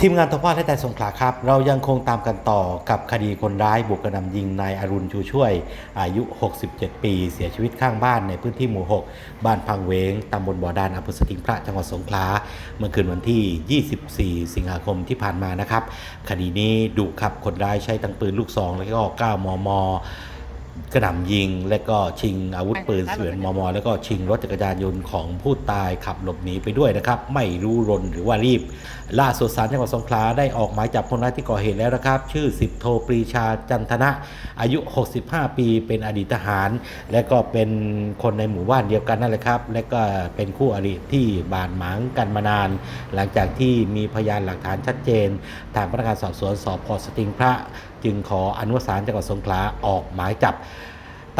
ทีมงานทพาและแต่สงขลาครับ เรายังคงตามกันต่อกับคดีคนร้ายบุกกระหนำยิงนายอรุณชูช่วย อายุ 67 ปี เสียชีวิตข้างบ้านในพื้นที่หมู่ 6 บ้านพังเวงตำบลบ่อดานอำเภอสติงพระจังหวัดสงขลาเมื่อคืนวันที่ 24 สิงหาคมที่ผ่านมานะครับ คดีนี้ดุครับคนร้ายใช้ทั้งปืนลูกซองและก็ 9 มม กระหน่ำยิง และก็ชิงอาวุธปืนเสือนมม แล้วก็ชิงรถจักรยานยนต์ของผู้ตายขับหลบหนีไปด้วยนะครับ ไม่รู้รนหรือว่ารีบ ล่าสุดศาลจังหวัดสงขลาได้ออกหมายจับคนร้ายที่ก่อเหตุแล้วนะครับ ชื่อสิบโทปรีชาจันทนะ อายุ 65 ปี เป็นอดีตทหาร และก็เป็นคนในหมู่บ้านเดียวกันนั่นแหละครับ และก็เป็นคู่อริที่บาดหมางกันมานาน หลังจากที่มีพยานหลักฐานชัดเจน ทางพนักงานสอบสวนสพสติงพระ จึงขออนุมัติศาลจังหวัดสงขลาออกหมายจับ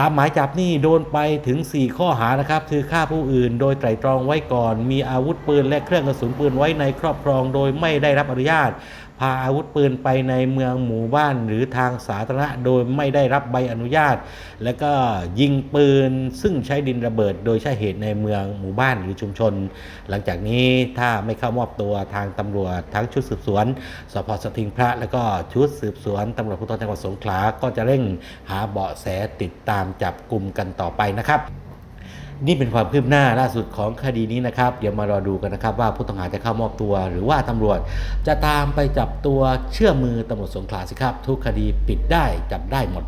ตามหมายจับนี่โดนไปถึง 4 ข้อหานะครับ คือฆ่าผู้อื่นโดยไตร่ตรองไว้ก่อน มีอาวุธปืนและเครื่องกระสุนปืนไว้ในครอบครองโดยไม่ได้รับอนุญาต พาอาวุธปืนไปในเมืองหมู่บ้านหรือทางสาธารณะโดยไม่ได้รับใบอนุญาต และก็ยิงปืนซึ่งใช้ดินระเบิด โดยใช้เหตุในเมืองหมู่บ้านหรือชุมชน หลังจากนี้ถ้าไม่เข้ามอบตัวทางตำรวจทั้งชุดสืบสวนสพสติงพระ และก็ชุดสืบสวนตำรวจภูธรจังหวัดสงขลาก็จะเร่งหาเบาะแสติดตามามจับกลุ่มกันต่อไปนะครับ นี่เป็นความคืบหน้าล่าสุดของคดีนี้นะครับ เดี๋ยวมารอดูกันนะครับ ว่าผู้ต้องหาจะเข้ามอบตัว หรือว่าตำรวจจะตามไปจับตัวเชื่อมือตำรวจสงขลาสิครับ ทุกคดีปิดได้จับได้หมด